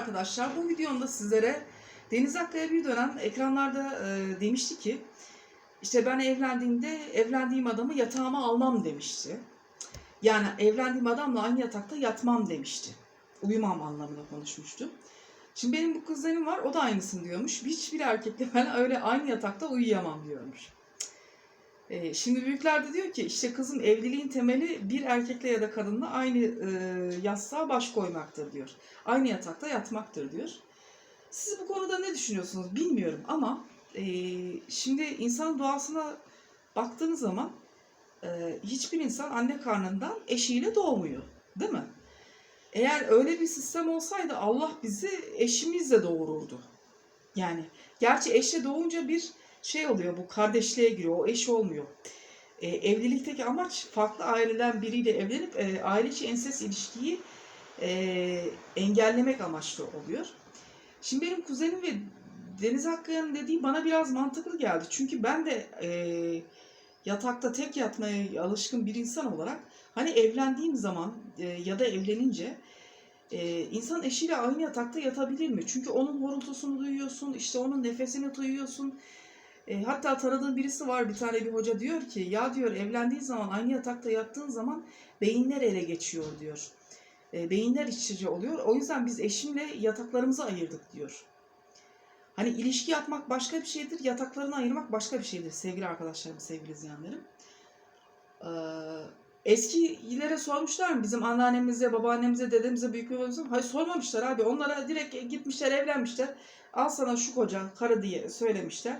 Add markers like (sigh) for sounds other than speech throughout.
arkadaşlar. Bu videomda sizlere Deniz Akkaya bir dönem ekranlarda e, demişti ki işte ben evlendiğimde evlendiğim adamı yatağıma almam demişti. Yani evlendiğim adamla aynı yatakta yatmam demişti. Uyumam anlamında konuşmuştu. Şimdi benim bu kuzenim var o da aynısını diyormuş. Hiçbir erkekle ben öyle aynı yatakta uyuyamam diyormuş. E, şimdi büyükler de diyor ki işte kızım evliliğin temeli bir erkekle ya da kadınla aynı e, yastığa baş koymaktır diyor. Aynı yatakta yatmaktır diyor. Siz bu konuda ne düşünüyorsunuz bilmiyorum ama e, şimdi insanın doğasına baktığınız zaman e, hiçbir insan anne karnından eşiyle doğmuyor. Değil mi? Eğer öyle bir sistem olsaydı Allah bizi eşimizle doğururdu. Yani gerçi eşle doğunca bir şey oluyor bu kardeşliğe giriyor. O eş olmuyor. E, evlilikteki amaç farklı aileden biriyle evlenip e, aile içi ensest ilişkiyi e, engellemek amaçlı oluyor. Şimdi benim kuzenim ve Deniz Akkaya'nın dediği bana biraz mantıklı geldi. Çünkü ben de e, yatakta tek yatmaya alışkın bir insan olarak hani evlendiğim zaman e, ya da evlenince e, insan eşiyle aynı yatakta yatabilir mi? Çünkü onun horultusunu duyuyorsun, işte onun nefesini duyuyorsun. E, hatta tanıdığım birisi var bir tane bir hoca diyor ki ya diyor evlendiğin zaman aynı yatakta yattığın zaman beyinler ele geçiyor diyor. E, beyinler iç içe oluyor. O yüzden biz eşimle yataklarımızı ayırdık diyor. Hani ilişki yapmak başka bir şeydir, yataklarını ayırmak başka bir şeydir sevgili arkadaşlarım, sevgili izleyenlerim. Ee, eskilere sormuşlar mı bizim anneannemize, babaannemize, dedemize, büyük babamıza? Hayır sormamışlar abi. Onlara direkt gitmişler, evlenmişler. Al sana şu koca, karı diye söylemişler.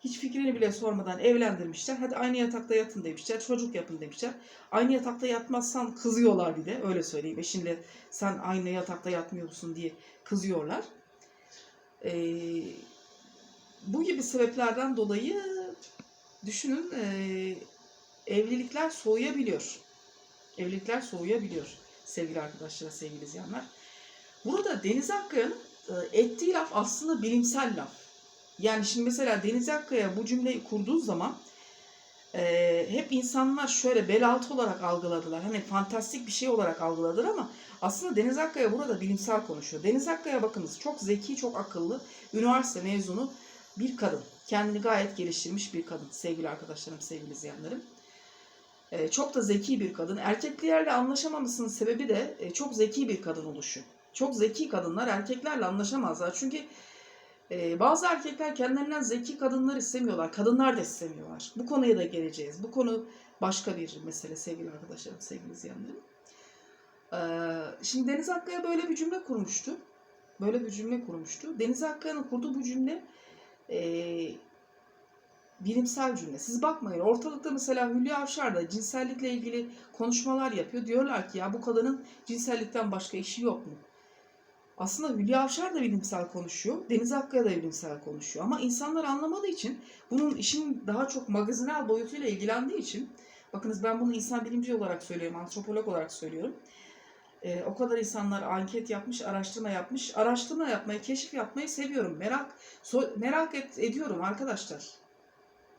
Hiç fikrini bile sormadan evlendirmişler. Hadi aynı yatakta yatın demişler. Çocuk yapın demişler. Aynı yatakta yatmazsan kızıyorlar bir de. Öyle söyleyeyim. Eşinle sen aynı yatakta yatmıyorsun diye kızıyorlar. Ee, bu gibi sebeplerden dolayı düşünün e, evlilikler soğuyabiliyor. Evlilikler soğuyabiliyor sevgili arkadaşlar, sevgili izleyenler. Burada Deniz Akkaya'nın e, ettiği laf aslında bilimsel laf. Yani şimdi mesela Deniz Akkaya bu cümleyi kurduğu zaman e, hep insanlar şöyle bel altı olarak algıladılar. Hani fantastik bir şey olarak algıladılar ama aslında Deniz Akkaya burada bilimsel konuşuyor. Deniz Akkaya bakınız çok zeki, çok akıllı, üniversite mezunu bir kadın. Kendini gayet geliştirmiş bir kadın sevgili arkadaşlarım, sevgili izleyenlerim. E, çok da zeki bir kadın. Erkeklerle anlaşamamasının sebebi de e, çok zeki bir kadın oluşu. Çok zeki kadınlar erkeklerle anlaşamazlar. Çünkü ee, bazı erkekler kendilerinden zeki kadınlar istemiyorlar. Kadınlar da istemiyorlar. Bu konuya da geleceğiz. Bu konu başka bir mesele sevgili arkadaşlarım, sevgili izleyenlerim. Ee, şimdi Deniz Akkaya böyle bir cümle kurmuştu. Böyle bir cümle kurmuştu. Deniz Akkaya'nın kurduğu bu cümle e, bilimsel cümle. Siz bakmayın ortalıkta mesela Hülya Avşar da cinsellikle ilgili konuşmalar yapıyor. Diyorlar ki ya bu kadının cinsellikten başka işi yok mu? Aslında Hülya Avşar da bilimsel konuşuyor. Deniz Akkaya da bilimsel konuşuyor. Ama insanlar anlamadığı için bunun işin daha çok magazinel boyutuyla ilgilendiği için bakınız ben bunu insan bilimci olarak söylüyorum, antropolog olarak söylüyorum. Ee, o kadar insanlar anket yapmış, araştırma yapmış. Araştırma yapmayı, keşif yapmayı seviyorum. Merak so- merak et, ediyorum arkadaşlar.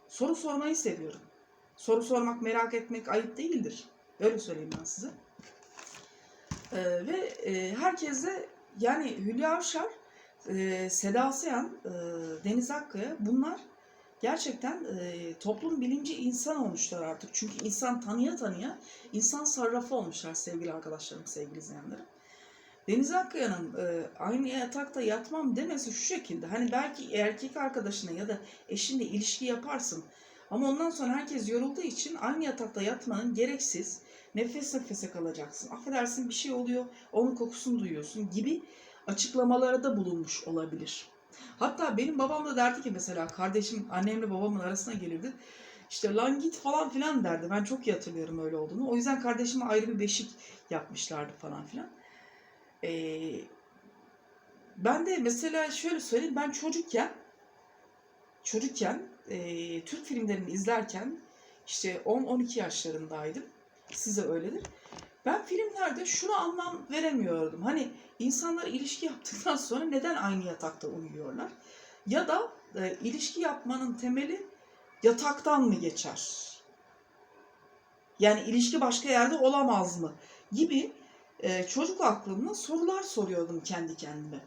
Soru sormayı seviyorum. Soru sormak, merak etmek ayıp değildir. Öyle söyleyeyim ben size. Ee, ve e, herkes de yani Hülya Avşar, e, Seda Sayan, e, Deniz Akkaya bunlar gerçekten e, toplum bilimci insan olmuşlar artık. Çünkü insan tanıya tanıya insan sarrafı olmuşlar sevgili arkadaşlarım, sevgili izleyenlerim. Deniz Akkaya'nın e, aynı yatakta yatmam demesi şu şekilde. Hani belki erkek arkadaşına ya da eşinle ilişki yaparsın. Ama ondan sonra herkes yorulduğu için aynı yatakta yatmanın gereksiz, nefes nefese kalacaksın. Affedersin bir şey oluyor, onun kokusunu duyuyorsun gibi açıklamalara da bulunmuş olabilir. Hatta benim babam da derdi ki mesela kardeşim annemle babamın arasına gelirdi. İşte lan git falan filan derdi. Ben çok iyi hatırlıyorum öyle olduğunu. O yüzden kardeşime ayrı bir beşik yapmışlardı falan filan. Ee, ben de mesela şöyle söyleyeyim. Ben çocukken çocukken e, Türk filmlerini izlerken işte 10-12 yaşlarındaydım. Size öyledir. Ben filmlerde şunu anlam veremiyordum. Hani insanlar ilişki yaptıktan (laughs) sonra neden aynı yatakta uyuyorlar? Ya da e, ilişki yapmanın temeli yataktan mı geçer? Yani ilişki başka yerde olamaz mı? Gibi e, çocuk aklımda sorular soruyordum kendi kendime.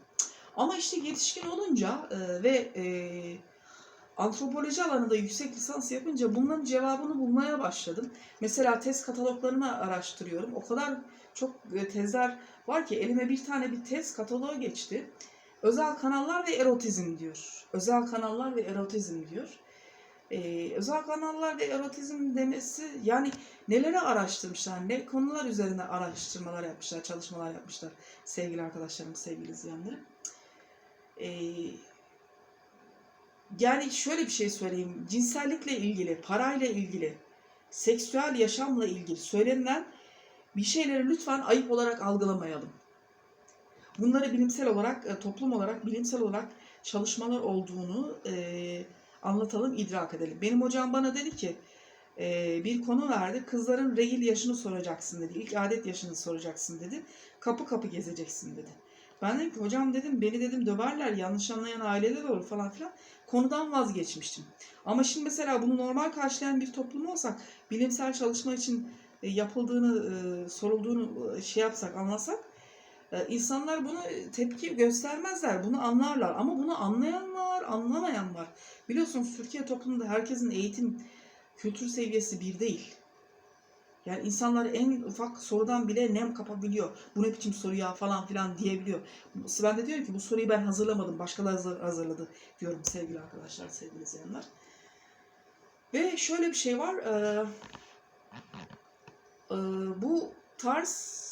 Ama işte yetişkin olunca e, ve e, antropoloji alanında yüksek lisans yapınca bunların cevabını bulmaya başladım. Mesela tez kataloglarını araştırıyorum. O kadar çok e, tezler var ki elime bir tane bir tez kataloğu geçti. Özel kanallar ve erotizm diyor. Özel kanallar ve erotizm diyor. Ee, özel kanallar ve erotizm demesi yani neleri araştırmışlar, ne konular üzerine araştırmalar yapmışlar, çalışmalar yapmışlar sevgili arkadaşlarım, sevgili izleyenlerim. Ee, yani şöyle bir şey söyleyeyim. Cinsellikle ilgili, parayla ilgili, seksüel yaşamla ilgili söylenilen bir şeyleri lütfen ayıp olarak algılamayalım. Bunları bilimsel olarak, e, toplum olarak, bilimsel olarak çalışmalar olduğunu e, anlatalım, idrak edelim. Benim hocam bana dedi ki, e, bir konu verdi. Kızların regil yaşını soracaksın dedi. İlk adet yaşını soracaksın dedi. Kapı kapı gezeceksin dedi. Ben dedim ki hocam dedim beni dedim döverler yanlış anlayan aileler olur falan filan. Konudan vazgeçmiştim. Ama şimdi mesela bunu normal karşılayan bir toplum olsak bilimsel çalışma için e, yapıldığını, e, sorulduğunu e, şey yapsak, anlasak insanlar bunu tepki göstermezler. Bunu anlarlar. Ama bunu anlayan var, anlamayan var. Biliyorsunuz Türkiye toplumunda herkesin eğitim kültür seviyesi bir değil. Yani insanlar en ufak sorudan bile nem kapabiliyor. Bu ne biçim soru ya falan filan diyebiliyor. Ben de diyorum ki bu soruyu ben hazırlamadım. Başkaları hazır- hazırladı diyorum sevgili arkadaşlar, sevgili izleyenler. Ve şöyle bir şey var. eee, eee, bu tarz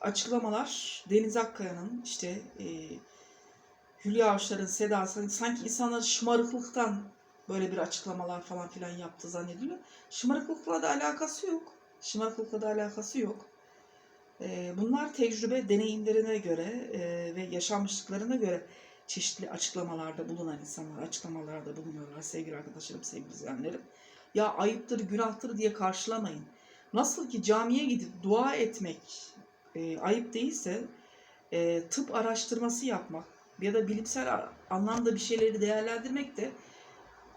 açıklamalar Deniz Akkaya'nın işte eee Hülya Avşar'ın, Seda Sayan- sanki insanlar şımarıklıktan böyle bir açıklamalar falan filan yaptı zannediliyor. Şımarıklıkla da alakası yok. Şımarıklıkla da alakası yok. Ee, bunlar tecrübe, deneyimlerine göre e, ve yaşanmışlıklarına göre çeşitli açıklamalarda bulunan insanlar, açıklamalarda bulunuyorlar sevgili arkadaşlarım, sevgili izleyenlerim. Ya ayıptır, günahtır diye karşılamayın. Nasıl ki camiye gidip dua etmek e, ayıp değilse e, tıp araştırması yapmak ya da bilimsel anlamda bir şeyleri değerlendirmek de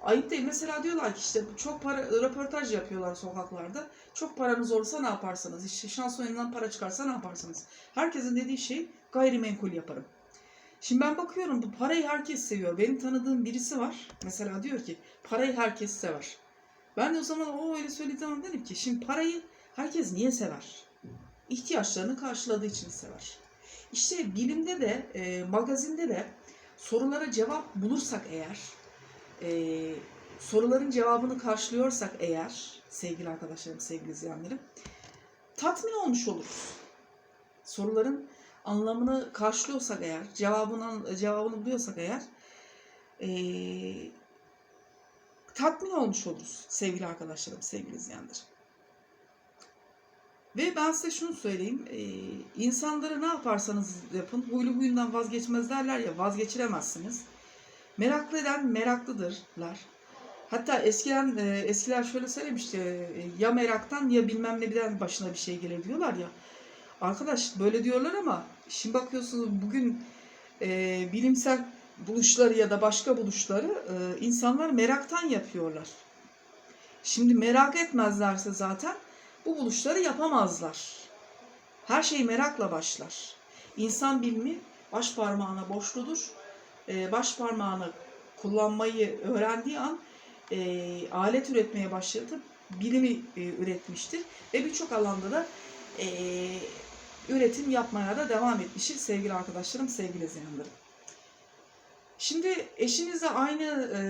ayıp değil. Mesela diyorlar ki işte çok para röportaj yapıyorlar sokaklarda. Çok paranız olursa ne yaparsınız? İşte şans oyunundan para çıkarsa ne yaparsınız? Herkesin dediği şey gayrimenkul yaparım. Şimdi ben bakıyorum bu parayı herkes seviyor. Benim tanıdığım birisi var. Mesela diyor ki parayı herkes sever. Ben de o zaman o öyle söylediği zaman dedim ki şimdi parayı herkes niye sever? İhtiyaçlarını karşıladığı için sever. İşte bilimde de e, magazinde de sorulara cevap bulursak eğer e, soruların cevabını karşılıyorsak eğer sevgili arkadaşlarım, sevgili izleyenlerim tatmin olmuş oluruz. Soruların anlamını karşılıyorsak eğer, cevabını, cevabını buluyorsak eğer e, tatmin olmuş oluruz sevgili arkadaşlarım, sevgili izleyenlerim. Ve ben size şunu söyleyeyim. E, insanları ne yaparsanız yapın huylu huyundan vazgeçmez derler ya vazgeçiremezsiniz. Meraklı eden meraklıdırlar. Hatta eskiden e, eskiler şöyle söylemişti. e, ya meraktan ya bilmem ne birden başına bir şey gelir diyorlar ya. Arkadaş böyle diyorlar ama şimdi bakıyorsunuz bugün e, bilimsel buluşları ya da başka buluşları e, insanlar meraktan yapıyorlar. Şimdi merak etmezlerse zaten bu buluşları yapamazlar. Her şey merakla başlar. İnsan bilimi baş parmağına borçludur. E, baş parmağını kullanmayı öğrendiği an e, alet üretmeye başladı. Bilimi e, üretmiştir. Ve birçok alanda da e, üretim yapmaya da devam etmiştir sevgili arkadaşlarım, sevgili izleyenlerim. Şimdi eşinizle aynı e,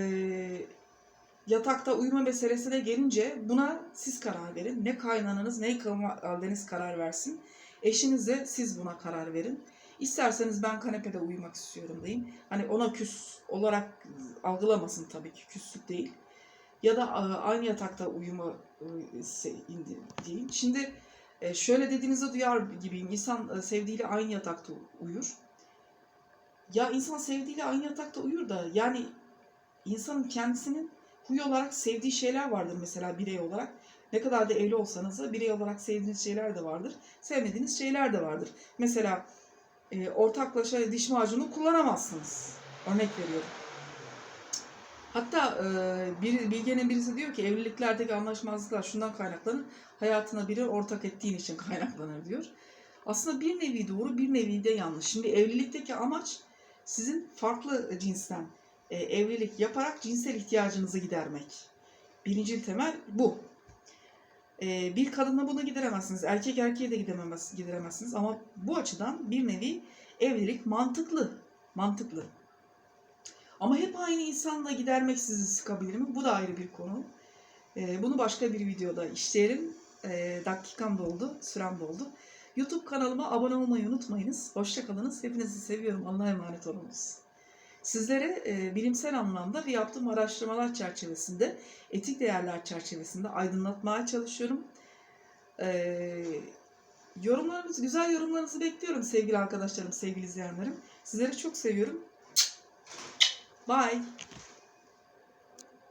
yatakta uyuma meselesine gelince buna siz karar verin. Ne kaynananız ne kayınvalideniz karar versin. Eşinizle siz buna karar verin. İsterseniz ben kanepede uyumak istiyorum deyin. Hani ona küs olarak algılamasın tabii ki küslük değil. Ya da e, aynı yatakta uyuma e, deyin. Şimdi e, şöyle dediğinizi duyar gibiyim. İnsan sevdiğiyle aynı yatakta uyur. Ya insan sevdiğiyle aynı yatakta uyur da yani insanın kendisinin huy olarak sevdiği şeyler vardır mesela birey olarak. Ne kadar da evli olsanız da birey olarak sevdiğiniz şeyler de vardır. Sevmediğiniz şeyler de vardır. Mesela e, ortaklaşa diş macunu kullanamazsınız. Örnek veriyorum. Hatta e, bir, bilgenin birisi diyor ki evliliklerdeki anlaşmazlıklar şundan kaynaklanır. Hayatına biri ortak ettiğin için (laughs) kaynaklanır diyor. Aslında bir nevi doğru, bir nevi de yanlış. Şimdi evlilikteki amaç sizin farklı cinsten e, evlilik yaparak cinsel ihtiyacınızı gidermek. Birinci temel bu. E, bir kadınla bunu gideremezsiniz. Erkek erkeğe de gidememez, gideremezsiniz. Ama bu açıdan bir nevi evlilik mantıklı. Mantıklı. Ama hep aynı insanla gidermek sizi sıkabilir mi? Bu da ayrı bir konu. E, bunu başka bir videoda işleyelim. E, dakikam doldu, sürem doldu. YouTube kanalıma abone olmayı unutmayınız. Hoşçakalınız. Hepinizi seviyorum. Allah'a emanet olunuz. Sizlere e, bilimsel anlamda yaptığım araştırmalar çerçevesinde, etik değerler çerçevesinde aydınlatmaya çalışıyorum. E, yorumlarınız, güzel yorumlarınızı bekliyorum sevgili arkadaşlarım, sevgili izleyenlerim. Sizleri çok seviyorum. Bye.